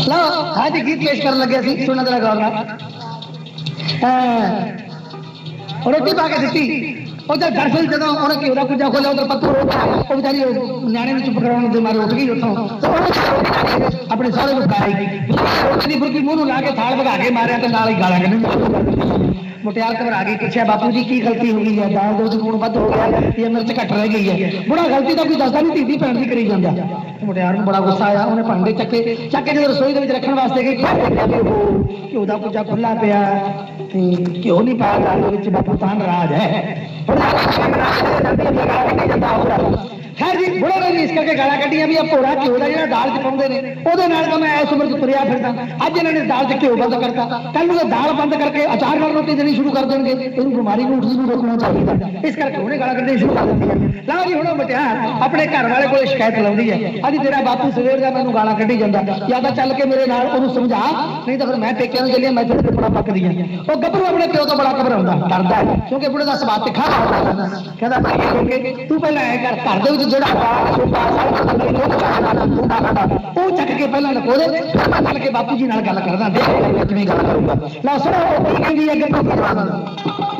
ਲਓ ਅੱਜ ਗੀਤ ਪੇਸ਼ ਕਰਨ ਲੱਗੇ ਸੀ ਸੁਣਨ ਦਾ ਗਾਉਣਾ ਹਾਂ ਰੋਟੀ ਪਾ ਕੇ ਦਿੱਤੀ ਉਹਦਾ ਦਰਸਲ ਜਦੋਂ ਉਹਨੇ ਘਿਓ ਦਾ ਕੁੱਜਾ ਖੋਲਿਆ ਉਧਰ ਪੱਥਰ ਹੋ ਗਿਆ ਉਹ ਵਿਚਾਰੀ ਉਹ ਨਿਆਣੇ ਨੂੰ ਚੁੱਪ ਕਰਾਉਣ ਦੇ ਮਾਰੇ ਉੱਠ ਗਈ ਉੱਥੋਂ ਤੇ ਉਹਨੇ ਆਪਣੇ ਸਾਰੇ ਨੂੰ ਖਾਈ ਰੋਟੀ ਦੀ ਬੁਰਕੀ ਮੂੰਹ ਨੂੰ ਲਾ ਕੇ ਥਾਲ ਭਗਾ ਕੇ ਮਾਰਿਆ ਤੇ ਨਾਲ ਹੀ ਗਾਲਾਂ ਕੱਢੀਆਂ ਮੁਟਿਆਰ ਘਬਰਾ ਗਈ ਪੁੱਛਿਆ ਬਾਪੂ ਜੀ ਕੀ ਗਲਤੀ ਹੋ ਗਈ ਹੈ ਦਾਲ ਦੇ ਵਿੱਚ ਲੂਣ ਵੱਧ ਹੋ ਗਿਆ ਜਾਂ ਮਿਰਚ ਘੱਟ ਰਹਿ ਗਈ ਹੈ ਬੁੜਾ ਗਲਤੀ ਤਾਂ ਕੋਈ ਦੱਸਦਾ ਨਹੀਂ ਧੀਦੀ ਭੈਣ ਦੀ ਕਰੀ ਜਾਂਦਾ ਤੇ ਮੁਟਿਆਰ ਨੂੰ ਬੜਾ ਗੁੱਸਾ ਆਇਆ ਉਹਨੇ ਭਾਂਡੇ ਚੱਕੇ ਚੱਕ ਕੇ ਜਦੋਂ ਰਸੋਈ ਦੇ ਵਿੱਚ ਰੱਖਣ ਵਾਸਤੇ ਗਈ ਉਹ ਘਿਓ ਦਾ ਕੁੱਜਾ ਖੁੱਲਾ ਪਿਆ ਤੇ ਘਿਓ ਨਹੀਂ ਪਾਇਆ ਦਾਲ ਦੇ ਵਿੱਚ ਬਾਪੂ ਤਾਂ ਨਾਰਾਜ਼ ਹੈ ਖੈਰ ਜੀ ਬੁੜਾ ਨੇ ਵੀ ਇਸ ਕਰਕੇ ਗਾਲਾਂ ਕੱਢੀਆਂ ਵੀ ਇਹ ਭੋਰਾ ਘਿਓ ਦਾ ਜਿਹੜਾ ਦਾਲ ਚ ਪਾਉਂਦੇ ਨੇ ਉਹਦੇ ਨਾਲ ਤਾਂ ਮੈਂ ਇਸ ਉਮਰ ਚ ਤੁਰਿਆ ਫਿਰਦਾ ਅੱਜ ਇਹਨਾਂ ਨੇ ਦਾਲ ਚ ਘਿਓ ਬੰਦ ਕਰਤਾ ਕੱਲ ਨੂੰ ਇਹ ਦਾਲ ਬੰਦ ਕਰਕੇ ਅਚਾਰ ਨਾਲ ਰੋਟੀ ਦੇਣੀ ਸ਼ੁਰੂ ਕਰ ਦੇਣਗੇ ਇਹਨੂੰ ਬਿਮਾਰੀ ਨੂੰ ਉੱਠਦੀ ਨੂੰ ਰੋਕਣਾ ਚਾਹੀਦਾ ਇਸ ਕਰਕੇ ਉਹਨੇ ਗਾਲਾਂ ਕੱਢਣੀ ਸ਼ੁਰੂ ਕਰ ਦਿੱਤੀਆਂ ਲਓ ਜੀ ਹੁਣ ਉਹ ਮਟਿਆਰ ਆਪਣੇ ਘਰ ਵਾਲੇ ਕੋਲੇ ਸ਼ਿਕਾਇਤ ਲਾਉਂਦੀ ਹੈ ਅੱਜ ਤੇਰਾ ਬਾਪੂ ਸਵੇਰ ਦਾ ਮੈਨੂੰ ਗਾਲਾਂ ਕੱਢੀ ਜਾਂਦਾ ਜਾਂ ਤਾਂ ਚੱਲ ਕੇ ਮੇਰੇ ਨਾਲ ਉਹਨੂੰ ਸਮਝਾ ਨਹੀਂ ਤਾਂ ਫਿਰ ਮੈਂ ਪੇਕਿਆਂ ਨੂੰ ਚੱਲਿਆ ਮੈਂ ਤੇਰੇ ਤੇ ਬੜਾ ਪੱਕਦੀ ਆ ਉਹ ਗੱਭਰੂ ਆਪਣੇ ਪਿਓ ਤੋਂ ਬੜਾ ਘਬਰਾਉਂਦਾ ਡਰਦਾ ਹੈ ਕਿਉਂਕਿ ਬੁੜੇ ਦਾ ਸੁਭਾਅ ਤਿੱਖਾ ਹੁੰਦਾ ਕਹਿੰਦਾ ਭਾਈ ਕਿਉਂਕਿ ਤੂੰ ਪਹਿਲਾਂ ਐ ਕਰ ਘਰ ਦੇ ਵਿੱਚ ਜਿਹੜਾ ਬਾਹਰ ਛੋਟਾ ਸਾਰਾ ਬੰਦੇ ਨੂੰ ਉਹ ਚੱਕ ਕੇ ਪਹਿਲਾਂ ਲਕੋ ਦੇ ਫਿਰ ਮੈਂ ਚੱਲ ਕੇ ਬਾਪੂ ਜੀ ਨਾਲ ਗੱਲ ਕਰਦਾ ਦੇਖ ਕਿਵੇਂ ਗੱਲ ਕਰੂੰਗਾ ਲਓ ਸੁਣੋ ਉਹ ਕੀ ਕਹਿੰਦੀ ਹੈ ਅੱਗੇ ਤੋਂ ਕਰਵਾ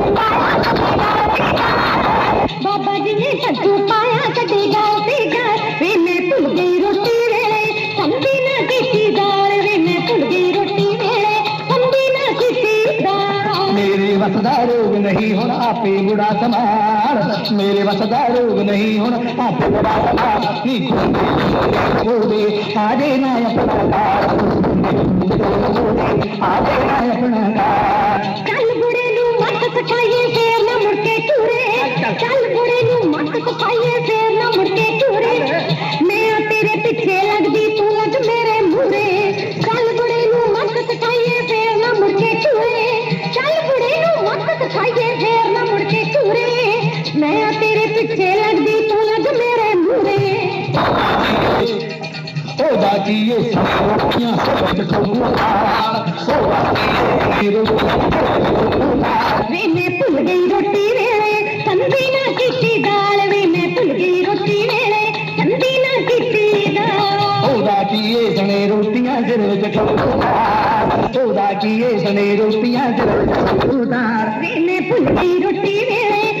ਵਸਦਾ ਰੋਗ ਨਹੀਂ ਹੁਣ ਆਪੇ ਬੁੜਾ ਸਮਾਰ ਮੇਰੇ ਵਸਦਾ ਰੋਗ ਨਹੀਂ ਹੁਣ ਆਪੇ ਬੁੜਾ ਸਮਾਰ ਨੀ ਕੋਦੇ ਆਜੇ ਨਾ ਆਪਣਾ ਕਾਰ ਆਜੇ ਨਾ ਆਪਣਾ ਕਾਰ ਚੱਲ ਬੁੜੇ ਨੂੰ ਮੱਤ ਸਿਖਾਈਏ ਫੇਰ ਨਾ ਮੁੜ ਕੇ ਟੂਰੇ ਚੱਲ ਬੁੜੇ ਨੂੰ ਮੱਤ ਸਿਖਾਈਏ ਫੇਰ ਨਾ मैं तेरे पीछे लगदी तू लग मेरे मुरे। ओ दादी ये रोटियाँ सब वे मैं भूल गई रोटी वेले संधी ना किटी दाल। वे मैं भूल गई रोटी वेले संधी ना किटी दाल। ओ दादी ये सने रोटियाँ ज़रूर चटोदार ओ दादी ये सने रोटियाँ ज़रूर चटोदार वे मैं भूल गई रोटी वेले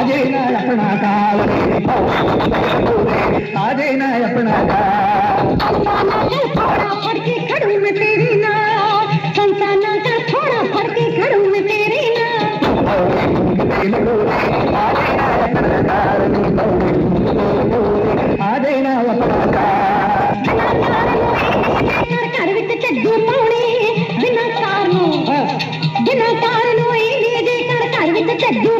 సాజైన అప్పణ సాజైన చెడ్డు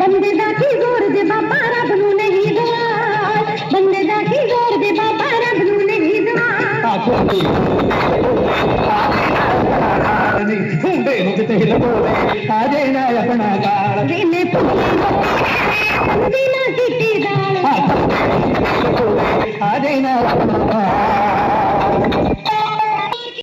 बंदे दा की ज़ोर दे बाबा रब नु नहीं दवाल बंदे दा की ज़ोर दे बाबा रब नु नहीं दवाल घूमे मुझते लगोले आ जाना अपना गाल। दिने पुले दिना सिटी गाल। आ जाना अपना गाल।